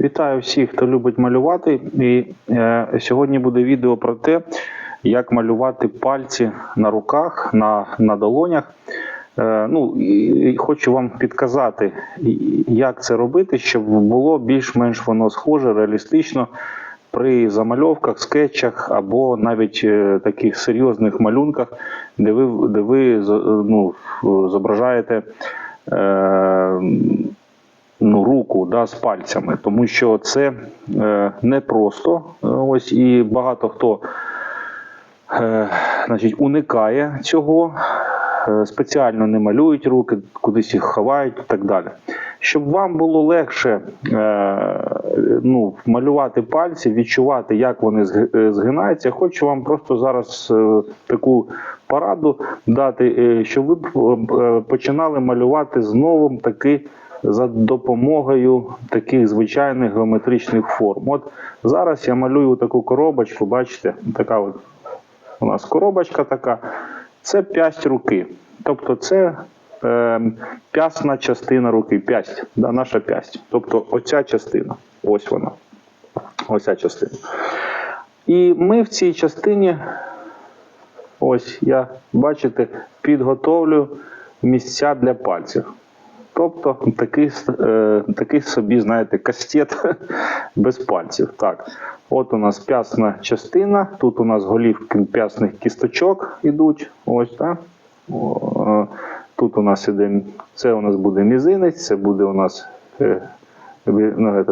Вітаю всіх, хто любить малювати. І е, сьогодні буде відео про те, як малювати пальці на руках, на, на долонях. Е, ну, і, хочу вам підказати, як це робити, щоб було більш-менш воно схоже, реалістично при замальовках, скетчах або навіть е, таких серйозних малюнках, де ви, де ви ну, зображаєте. Е, ну, руку да, з пальцями, тому що це е, непросто. Е, Ось і багато хто е, значить, уникає цього, е, спеціально не малюють руки, кудись їх ховають і так далі. Щоб вам було легше е, ну, малювати пальці, відчувати, як вони е, згинаються, хочу вам просто зараз е, таку пораду дати, е, щоб ви е, починали малювати знову таки за допомогою таких звичайних геометричних форм. От зараз я малюю таку коробочку, бачите, така от у нас коробочка така. Це п'ясть руки. Тобто це е, п'ясна частина руки, п'ясть, да, наша п'ясть. Тобто оця частина. Ось вона. Ось ця частина. І ми в цій частині, ось я, бачите, підготовлю місця для пальців. Тобто такий, е, такий собі, знаєте, кастет без пальців. Так, от у нас п'ясна частина, тут у нас голівки п'ясних кісточок ідуть. Ось так. Тут у нас іде, це у нас буде мізинець, це буде у нас е, ну,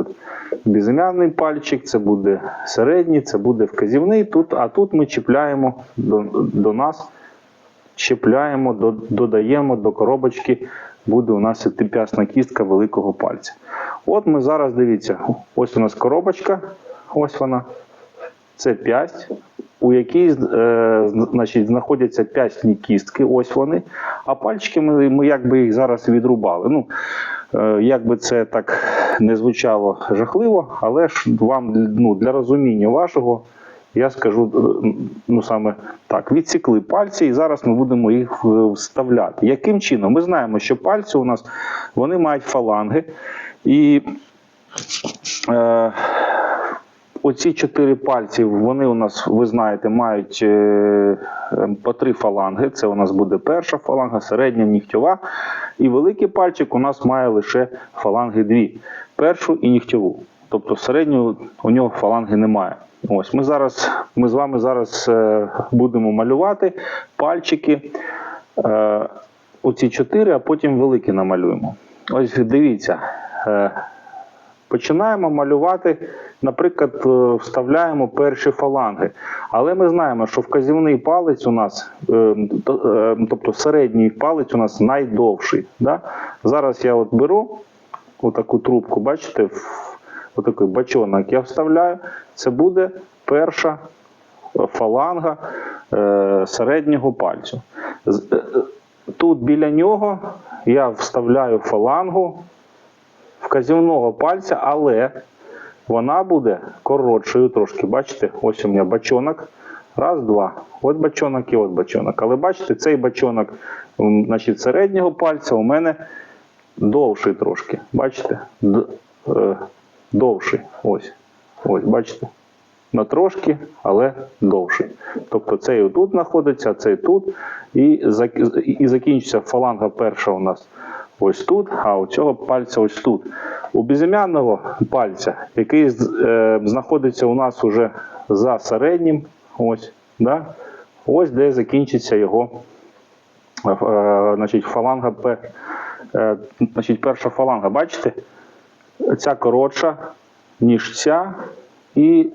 безім'яний пальчик, це буде середній, це буде вказівний. Тут, а тут ми чіпляємо до, до нас чіпляємо, до- додаємо до коробочки, буде у нас іти п'ясна кістка великого пальця. От ми зараз дивіться, ось у нас коробочка, ось вона. Це п'ясть, у якій е, значить, знаходяться п'ясні кістки, ось вони. А пальчики ми, ми якби їх зараз відрубали. Ну, е, як би це так не звучало жахливо, але ж вам ну, для розуміння вашого я скажу е, ну саме так: відсікли пальці, і зараз ми будемо їх е, вставляти. Яким чином? Ми знаємо, що пальці у нас вони мають фаланги, і е, оці чотири пальці, вони у нас, ви знаєте, мають е, е, по три фаланги. Це у нас буде перша фаланга, середня, нігтьова. І великий пальчик у нас має лише фаланги дві: першу і нігтьову. Тобто середню у нього фаланги немає. Ось ми зараз, ми з вами зараз е, будемо малювати пальчики. Е, оці чотири, а потім великі намалюємо. Ось дивіться. Е, Починаємо малювати, наприклад, вставляємо перші фаланги. Але ми знаємо, що вказівний палець у нас, то- тобто середній палець у нас найдовший. Зараз я от беру отаку трубку, бачите, отакий бачонок я вставляю. Це буде перша фаланга е, середнього пальцю. Е, е, Тут біля нього я вставляю фалангу вказівного пальця, але вона буде коротшою трошки. Бачите, ось у мене бачонок. Раз, два. От бачонок і от бачонок. Але бачите, цей бачонок значить, середнього пальця у мене довший трошки. Бачите? Довший. Ось. Ось, бачите? На трошки, але довший. Тобто цей отут знаходиться, цей тут. І, і закінчиться фаланга перша у нас ось тут, а у цього пальця ось тут. У безім'яного пальця, який е, знаходиться у нас уже за середнім, ось, да? ось де закінчиться його е, е, значить, фаланга Е, значить, перша фаланга, бачите? Ця коротша, ніж ця, і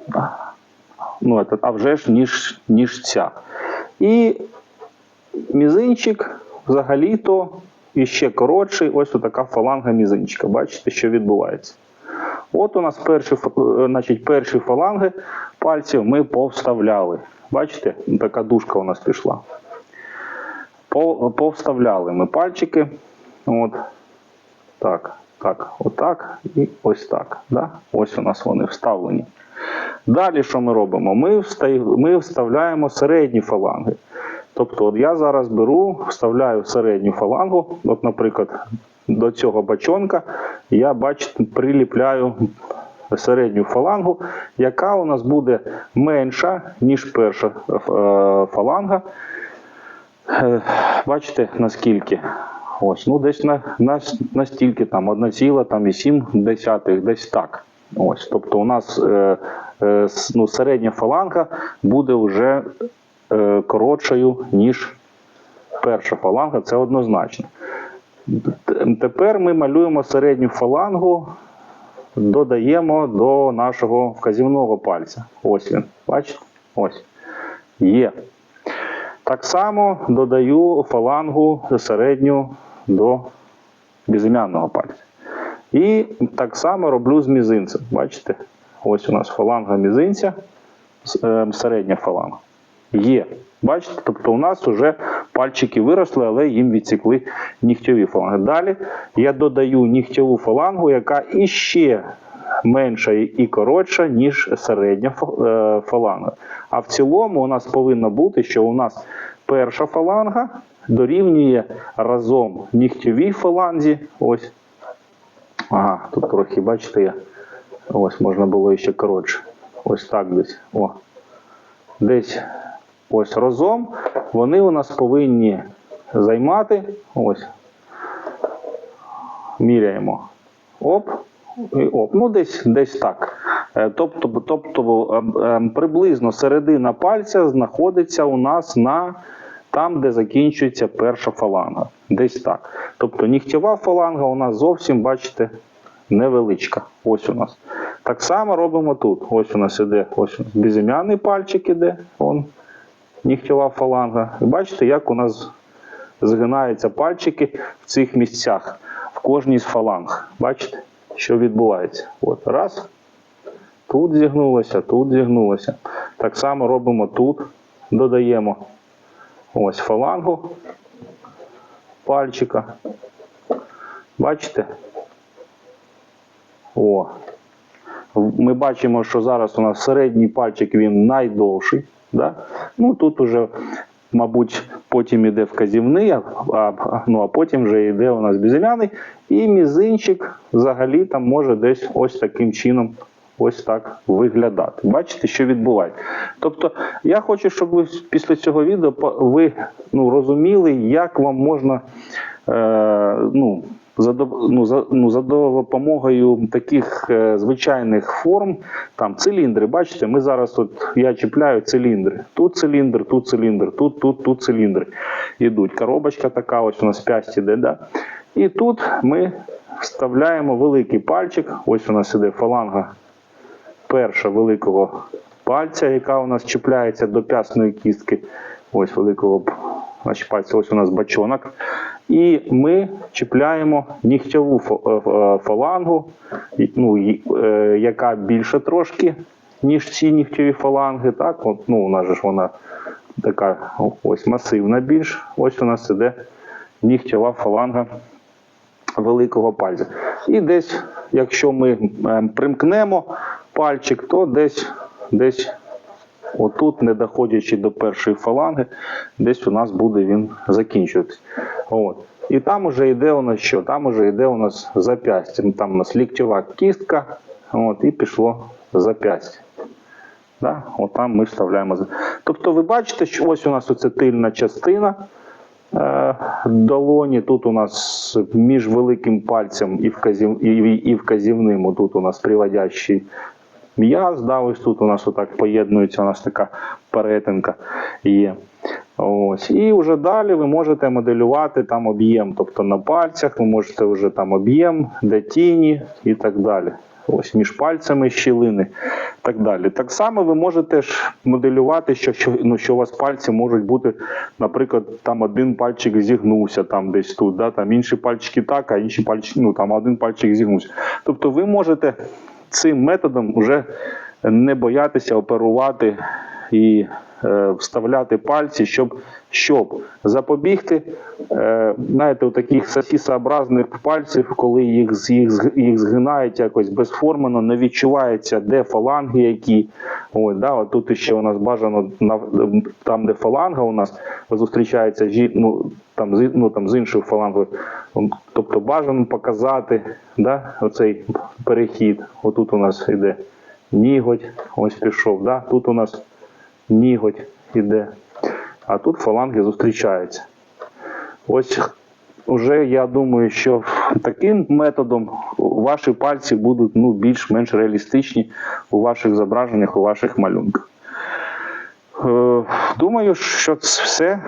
ну, а вже ж ніж, ніж ця. І мізинчик взагалі-то іще коротший, ось така фаланга мізинчика. Бачите, що відбувається. От у нас перші, е, значить, перші фаланги пальців ми повставляли. Бачите, така дужка у нас пішла. Повставляли ми пальчики. От. Так, так, отак і ось так. Да? Ось у нас вони вставлені. Далі що ми робимо? Ми, встав- ми вставляємо середні фаланги. Тобто, от я зараз беру, вставляю середню фалангу, от, наприклад, до цього бачонка я, бачите, приліпляю середню фалангу, яка у нас буде менша, ніж перша е, фаланга. Е, Бачите, наскільки? Ось, ну десь на, на, настільки там 1,7, десь так. Ось, тобто у нас е, е, ну, середня фаланга буде вже е, коротшою, ніж перша фаланга, це однозначно. Тепер ми малюємо середню фалангу, додаємо до нашого вказівного пальця. Ось він. Бачите? Ось. Є. Так само додаю фалангу середню до безім'яного пальця. І так само роблю з мізинцем. Бачите? Ось у нас фаланга мізинця, е, середня фаланга. Є. Бачите? Тобто у нас вже пальчики виросли, але їм відсікли нігтєві фаланги. Далі я додаю нігтєву фалангу, яка іще менша і коротша, ніж середня е, фаланга. А в цілому у нас повинно бути, що у нас перша фаланга дорівнює разом нігтєвій фаланзі. Ось. Ага, тут трохи, бачите, я. Ось можна було ще коротше. Ось так десь. О. Десь ось разом вони у нас повинні займати. Ось. Міряємо. Оп. І. Ну, десь, десь так. Е, Тобто, тобто ем, ем, приблизно середина пальця знаходиться у нас на там, де закінчується перша фаланга. Десь так. Тобто нігтєва фаланга у нас зовсім, бачите, невеличка. Ось у нас. Так само робимо тут. Ось у нас іде ось безім'яний пальчик іде. Он, нігтєва фаланга. І бачите, як у нас згинаються пальчики в цих місцях, в кожній з фаланг. Бачите, що відбувається? От, раз. Тут зігнулося, тут зігнулося. Так само робимо тут, додаємо ось фалангу пальчика. Бачите? О. Ми бачимо, що зараз у нас середній пальчик він найдовший. Да? Ну тут уже, мабуть, потім іде вказівний, а, ну, а потім вже йде у нас безім'яний. І мізинчик взагалі там може десь ось таким чином ось так виглядати. Бачите, що відбувається. Тобто, я хочу, щоб ви після цього відео ви ну, розуміли, як вам можна е, ну, за, ну, за, ну, за допомогою таких е, звичайних форм, там циліндри, бачите, ми зараз от я чіпляю циліндри. Тут циліндр, тут циліндр, тут, тут, тут циліндри йдуть. Коробочка така, ось у нас 5 іде, да? І тут ми вставляємо великий пальчик. Ось у нас іде фаланга перша великого пальця, яка у нас чіпляється до п'ясної кістки. Ось великого значить, пальця, ось у нас бачонок. І ми чіпляємо нігтєву фа- е, е, фалангу, ну, е, яка більше трошки, ніж ці нігтєві фаланги. Так? От, ну, у нас ж вона така ось масивна більш. Ось у нас іде нігтєва фаланга великого пальця. І десь, якщо ми ем, примкнемо пальчик, то десь, десь отут, не доходячи до першої фаланги, десь у нас буде він закінчуватись. От. І там уже йде у нас що? Там уже йде у нас зап'ястя. Там у нас ліктьова кістка, от, і пішло зап'ястя. Да? От там ми вставляємо. Тобто ви бачите, що ось у нас оце тильна частина е, долоні. Тут у нас між великим пальцем і, вказів, і, і вказівним, тут у нас приводящий м'яз. Да, ось тут у нас отак поєднується, у нас така перетинка є. Ось. І вже далі ви можете моделювати там об'єм, тобто на пальцях, ви можете вже там об'єм, де тіні і так далі. Ось між пальцями щілини так далі. Так само ви можете ж моделювати, що, що, ну, що у вас пальці можуть бути, наприклад, там один пальчик зігнувся там десь тут, да, там інші пальчики так, а інші пальчики, ну там один пальчик зігнувся. Тобто ви можете цим методом вже не боятися оперувати і е, вставляти пальці, щоб, щоб запобігти, е, знаєте, у таких сосісообразних пальців, коли їх, їх, їх згинають якось безформено, не відчувається, де фаланги які. Ой, да, от тут ще у нас бажано там, де фаланга у нас зустрічається ну, там, з, ну, там, з іншою фалангою. Тобто бажано показати да, оцей перехід. Отут у нас іде ніготь, ось пішов. Да? Тут у нас ніготь іде, а тут фаланги зустрічаються. Ось уже я думаю, що таким методом ваші пальці будуть ну, більш-менш реалістичні у ваших зображеннях, у ваших малюнках. Е, Думаю, що це все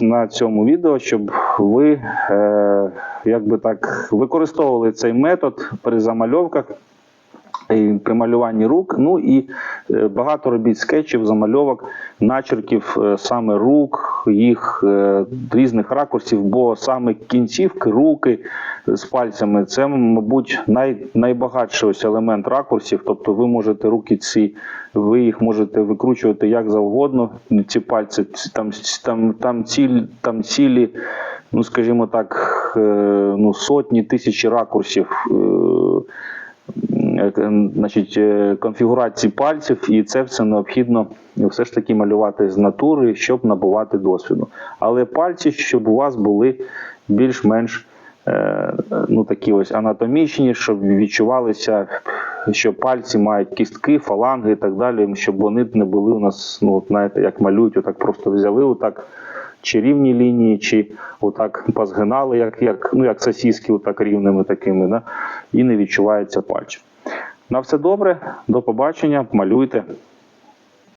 на цьому відео, щоб ви е, якби так використовували цей метод при замальовках при малюванні рук. Ну і багато робіть скетчів, замальовок, начерків е, саме рук, їх е, різних ракурсів, бо саме кінцівки, руки з пальцями це, мабуть, най, найбагатший ось елемент ракурсів. Тобто ви можете руки ці, ви їх можете викручувати як завгодно. Ці пальці там, там, там, ціль, там цілі. Ну, скажімо так, е, ну, сотні тисячі ракурсів е, е, значить, е, конфігурації пальців, і це все необхідно все ж таки малювати з натури, щоб набувати досвіду. Але пальці, щоб у вас були більш-менш е, ну, такі ось анатомічні, щоб відчувалися, що пальці мають кістки, фаланги і так далі, щоб вони не були у нас, ну, знаєте, як малюють, отак просто взяли, отак. Чи рівні лінії, чи отак позгинали, як, як, ну, як сосіски, отак рівними такими, да? і не відчувається пальчик. На все добре, до побачення, малюйте.